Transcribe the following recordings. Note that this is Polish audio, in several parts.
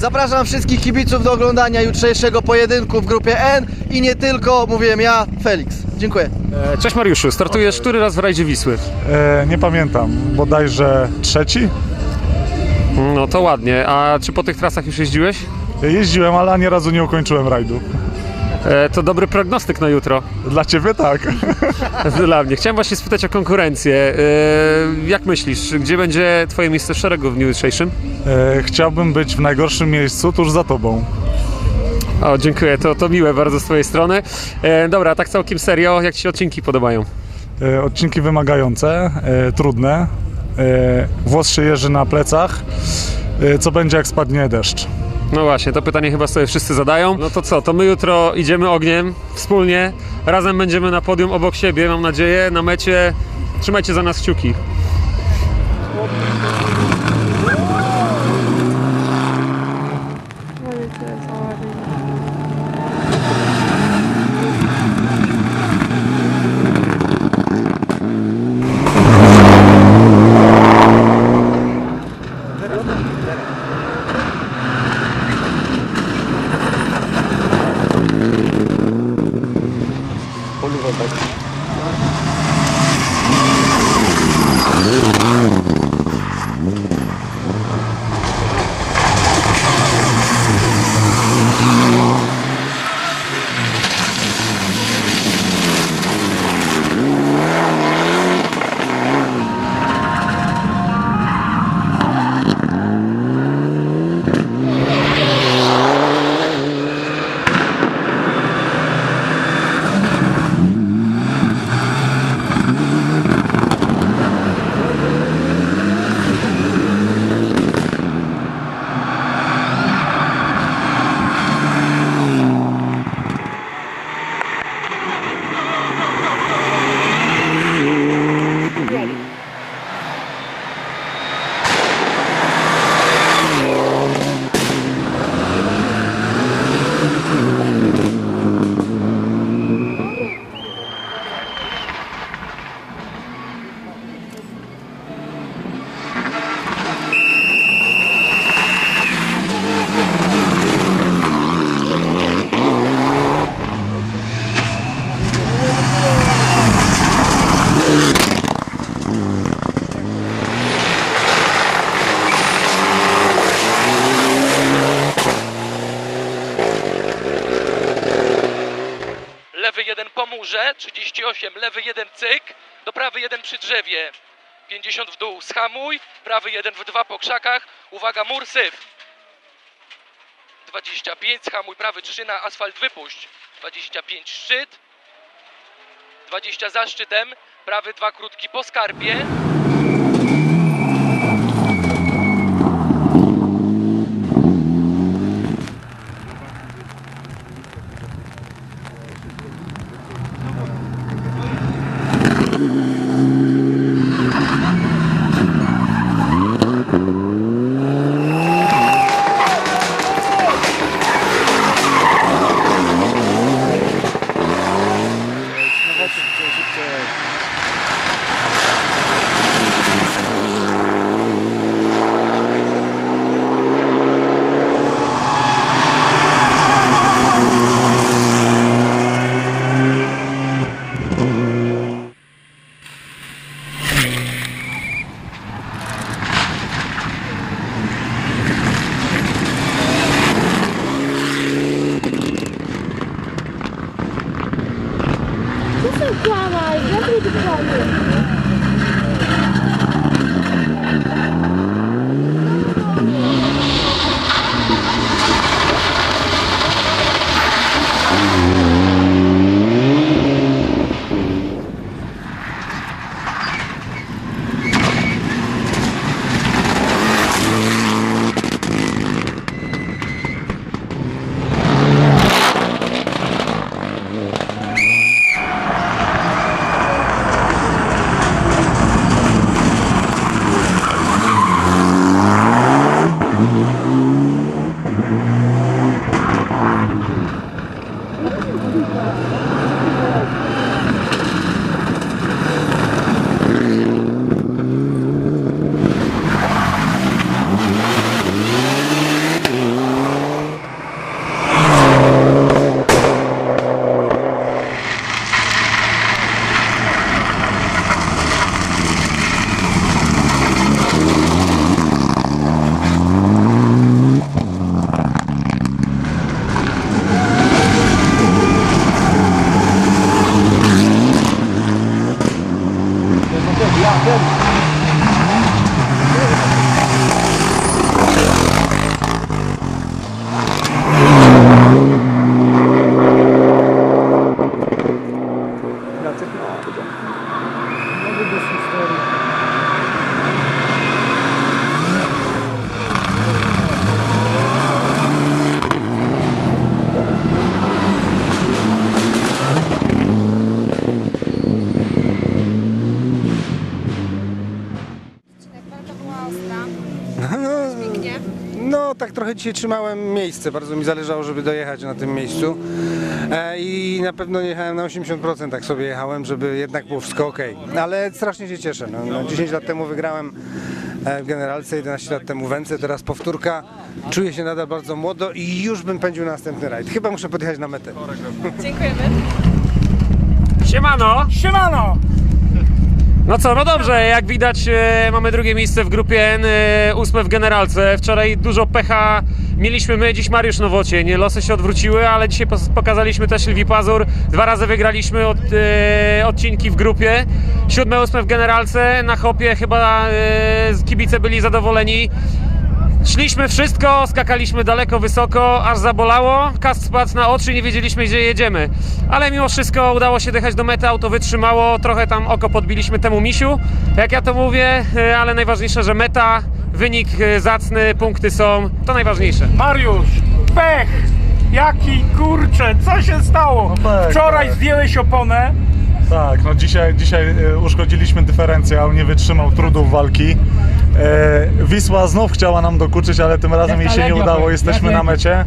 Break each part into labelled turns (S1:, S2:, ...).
S1: Zapraszam wszystkich kibiców do oglądania jutrzejszego pojedynku w grupie N i nie tylko, mówiłem ja, Felix. Dziękuję.
S2: E, Cześć Mariuszu, startujesz który raz w rajdzie Wisły?
S3: E, nie pamiętam, bodajże trzeci?
S2: No to ładnie, a czy po tych trasach już jeździłeś?
S3: Jeździłem, ale ani razu nie ukończyłem rajdu.
S2: E, to dobry prognostyk na jutro.
S3: Dla ciebie tak.
S2: Dla mnie. Chciałem właśnie spytać o konkurencję. E, jak myślisz, gdzie będzie twoje miejsce w szeregu w dniu jutrzejszym?
S3: E, chciałbym być w najgorszym miejscu tuż za tobą.
S2: O, dziękuję, to, to miłe bardzo z twojej strony. E, dobra, tak całkiem serio, jak ci się odcinki podobają?
S3: E, odcinki wymagające, e, trudne. Włos się jeży na plecach. Co będzie jak spadnie deszcz?
S2: No właśnie, to pytanie chyba sobie wszyscy zadają. No to co, to my jutro idziemy ogniem wspólnie. Razem będziemy na podium obok siebie, mam nadzieję, na mecie. Trzymajcie za nas kciuki. Mm-hmm.
S4: Lewy jeden po murze, 38, lewy jeden cyk, do prawy jeden przy drzewie, 50 w dół, schamuj, prawy jeden w dwa po krzakach, uwaga, mur syf, 25, schamuj, prawy 3 na asfalt wypuść, 25 szczyt, 20 za szczytem, prawy dwa krótki po skarbie,
S5: trochę dzisiaj trzymałem miejsce, bardzo mi zależało, żeby dojechać na tym miejscu e, i na pewno nie jechałem na 80%, tak sobie jechałem, żeby jednak było wszystko ok. Ale strasznie się cieszę. No, no, 10 lat temu wygrałem e, w Generalce, 11 lat temu w Wence, teraz powtórka. Czuję się nadal bardzo młodo i już bym pędził na następny rajd. Chyba muszę podjechać na metę.
S2: Siemano!
S6: Siemano!
S2: No co, no dobrze, jak widać e, mamy drugie miejsce w grupie N, e, ósme w generalce. Wczoraj dużo pecha mieliśmy my, dziś Mariusz Nowocień. Losy się odwróciły, ale dzisiaj pokazaliśmy też Lwi Pazur. Dwa razy wygraliśmy od, e, odcinki w grupie. Siódme, ósme w generalce. Na hopie chyba e, kibice byli zadowoleni. Szliśmy wszystko, skakaliśmy daleko, wysoko, aż zabolało. Kask spadł na oczy, nie wiedzieliśmy gdzie jedziemy. Ale mimo wszystko udało się dojechać do mety, auto wytrzymało, trochę tam oko podbiliśmy temu misiu, jak ja to mówię, e, ale najważniejsze, że meta, wynik e, zacny, punkty są, to najważniejsze.
S6: Mariusz, pech! Jaki kurcze, co się stało?
S3: pech,
S6: Wczoraj zdjęłeś oponę,
S3: Tak, no dzisiaj, dzisiaj e, uszkodziliśmy dyferencjał, nie wytrzymał trudów walki. E, Wisła znów chciała nam dokuczyć, ale tym razem jej się nie udało, jesteśmy na mecie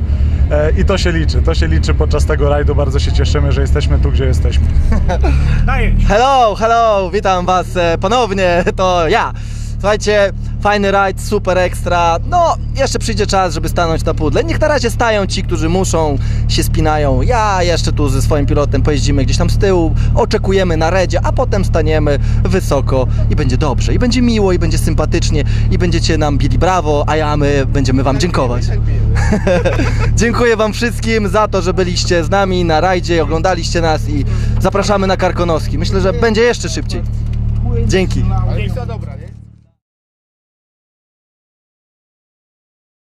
S3: e, i to się liczy, to się liczy podczas tego rajdu, bardzo się cieszymy, że jesteśmy tu, gdzie jesteśmy.
S1: Hello, hello, witam was e, ponownie, to ja. Słuchajcie, fajny rajd, super ekstra. No, jeszcze przyjdzie czas, żeby stanąć na pudle. Niech na razie stają ci, którzy muszą, się spinają. Ja jeszcze tu ze swoim pilotem pojeździmy gdzieś tam z tyłu, oczekujemy na redzie, a potem staniemy wysoko i będzie dobrze, i będzie miło, i będzie sympatycznie, i będziecie nam bili brawo, a ja my będziemy wam dziękować. Dziękuję wam wszystkim za to, że byliście z nami na rajdzie, oglądaliście nas i zapraszamy na Karkonoski. Myślę, że będzie jeszcze szybciej. Dzięki.
S5: dobra, nie?